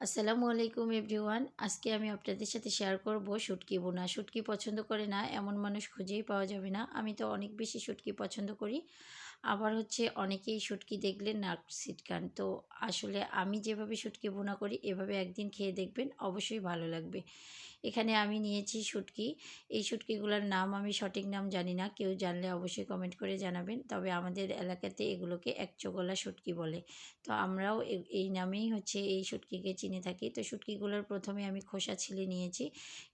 আসসালামু আলাইকুম এভরিওয়ান। আজকে আমি আপনাদের সাথে শেয়ার করব শুটকি বোনা। শুটকি পছন্দ করে না, এমন মানুষ খুঁজেই পাওয়া যাবে না। আমি তো অনেক বেশি শুটকি পছন্দ করি। আবার হচ্ছে অনেকেই শুটকি দেখলে নাক সিটকান তো আসলে আমি যেভাবে শুটকি বোনা করি, এভাবে একদিন খেয়ে দেখবেন, অবশ্যই ভালো লাগবে। এখানে আমি নিয়েছি শুটকি। এই শুটকিগুলোর নাম আমি সঠিক নাম জানি না, কেউ জানলে অবশ্যই কমেন্ট করে জানাবেন। তবে আমাদের এলাকাতে এগুলোকে একচোগলা শুটকি বলে। তো আমরাও এই নামেই হচ্ছে এই শুটকিকে চিনে থাকি। তো শুটকিগুলোর প্রথমে আমি খোসা ছিলে নিয়েছি।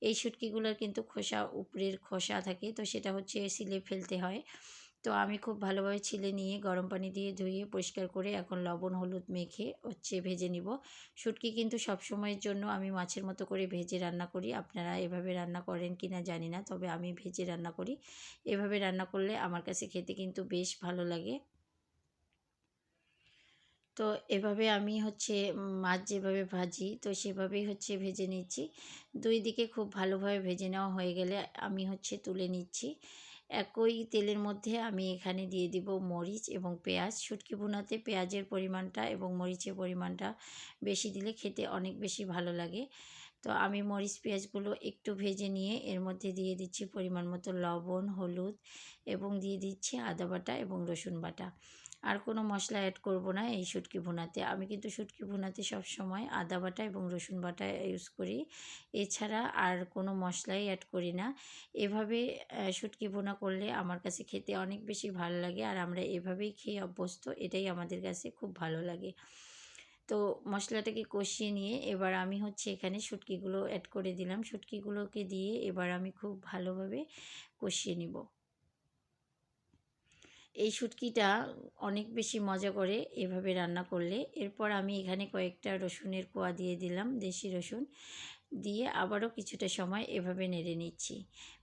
এই শুটকিগুলোর কিন্তু খোসা, উপরের খোসা থাকে। তো সেটা হচ্ছে সিলে ফেলতে হয়। তো আমি খুব ভালোভাবে ছিলে নিয়ে গরম পানি দিয়ে ধুয়ে পরিষ্কার করে এখন লবণ, হলুদ মেখে হচ্ছে ভেজে নিব। শুটকি কিন্তু সব সময়ের জন্য আমি মাছের মতো করে ভেজে রান্না করি। আপনারা এভাবে রান্না করেন কি না জানি না, তবে আমি ভেজে রান্না করি। এভাবে রান্না করলে আমার কাছে খেতে কিন্তু বেশ ভালো লাগে। তো এভাবে আমি হচ্ছে মাছ যেভাবে ভাজি, তো সেভাবেই হচ্ছে ভেজে নিচ্ছি। দুই দিকে খুব ভালোভাবে ভেজে নেওয়া হয়ে গেলে আমি হচ্ছে তুলে নিচ্ছি। একই তেলের মধ্যে আমি এখানে দিয়ে দিব মরিচ এবং পেঁয়াজ। শুটকি ভুনাতে পেঁয়াজের পরিমাণটা এবং মরিচের পরিমাণটা বেশি দিলে খেতে অনেক বেশি ভালো লাগে। তো আমি মরিচ, পেঁয়াজগুলো একটু ভেজে নিয়ে এর মধ্যে দিয়ে দিচ্ছি পরিমাণ মতো লবণ, হলুদ এবং দিয়ে দিচ্ছি আদা বাটা এবং রসুন বাটা। আর কোনো মশলা অ্যাড করব না এই শুটকি ভুনাতে। আমি কিন্তু শুটকি ভুনাতে সবসময় আদা বাটা এবং রসুন বাটা ইউজ করি। এছাড়া আর কোনো মশলাই অ্যাড করি না। এভাবে শুটকি ভুনা করলে আমার কাছে খেতে অনেক বেশি ভালো লাগে আর আমরা এভাবেই খেয়ে অভ্যস্ত, এটাই আমাদের কাছে খুব ভালো লাগে। তো মশলাটাকে কষিয়ে নিয়ে এবার আমি হচ্ছে এখানে শুটকিগুলো অ্যাড করে দিলাম। শুটকিগুলোকে দিয়ে এবার আমি খুব ভালোভাবে কষিয়ে নিব। এই শুটকিটা অনেক বেশি মজা করে এভাবে রান্না করলে। এরপর আমি এখানে কয়েকটা রসুনের কোয়া দিয়ে দিলাম, দেশি রসুন। দিয়ে আবারও কিছুটা সময় এভাবে নেড়ে নিচ্ছি।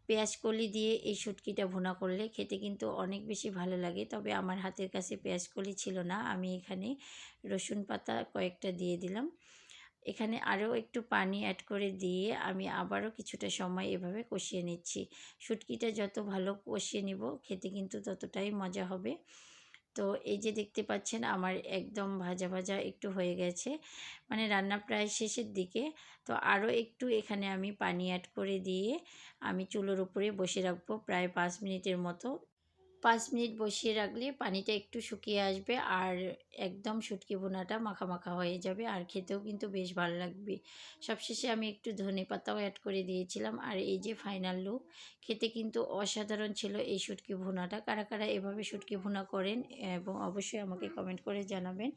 পেঁয়াজ কলি দিয়ে এই শুটকিটা ভুনা করলে খেতে কিন্তু অনেক বেশি ভালো লাগে। তবে আমার হাতের কাছে পেঁয়াজ কলি ছিল না, আমি এখানে রসুন পাতা কয়েকটা দিয়ে দিলাম। এখানে আরও একটু পানি অ্যাড করে দিয়ে আমি আবারও কিছুটা সময় এভাবে কষিয়ে নিচ্ছি। শুটকিটা যত ভালো কষিয়ে নিব, খেতে কিন্তু ততটাই মজা হবে। তো এই যে দেখতে পাচ্ছেন, আমার একদম ভাজা ভাজা একটু হয়ে গেছে। মানে রান্না প্রায় শেষের দিকে। তো আরও একটু এখানে আমি পানি অ্যাড করে দিয়ে আমি চুলোর উপরে বসে রাখব প্রায় পাঁচ মিনিটের মতো। পাঁচ মিনিট বসিয়ে রাখলে পানিটা একটু শুকিয়ে আসবে আর একদম শুটকি বোনাটা মাখা মাখা হয়ে যাবে আর খেতেও কিন্তু বেশ ভালো লাগবে। সবশেষে আমি একটু ধনে পাতাও অ্যাড করে দিয়েছিলাম আর এই যে ফাইনাল লুক খেতে কিন্তু অসাধারণ ছিল এই শুটকি ভুনাটা। কারা কারা এভাবে শুটকি ভুনা করেন এবং অবশ্যই আমাকে কমেন্ট করে জানাবেন।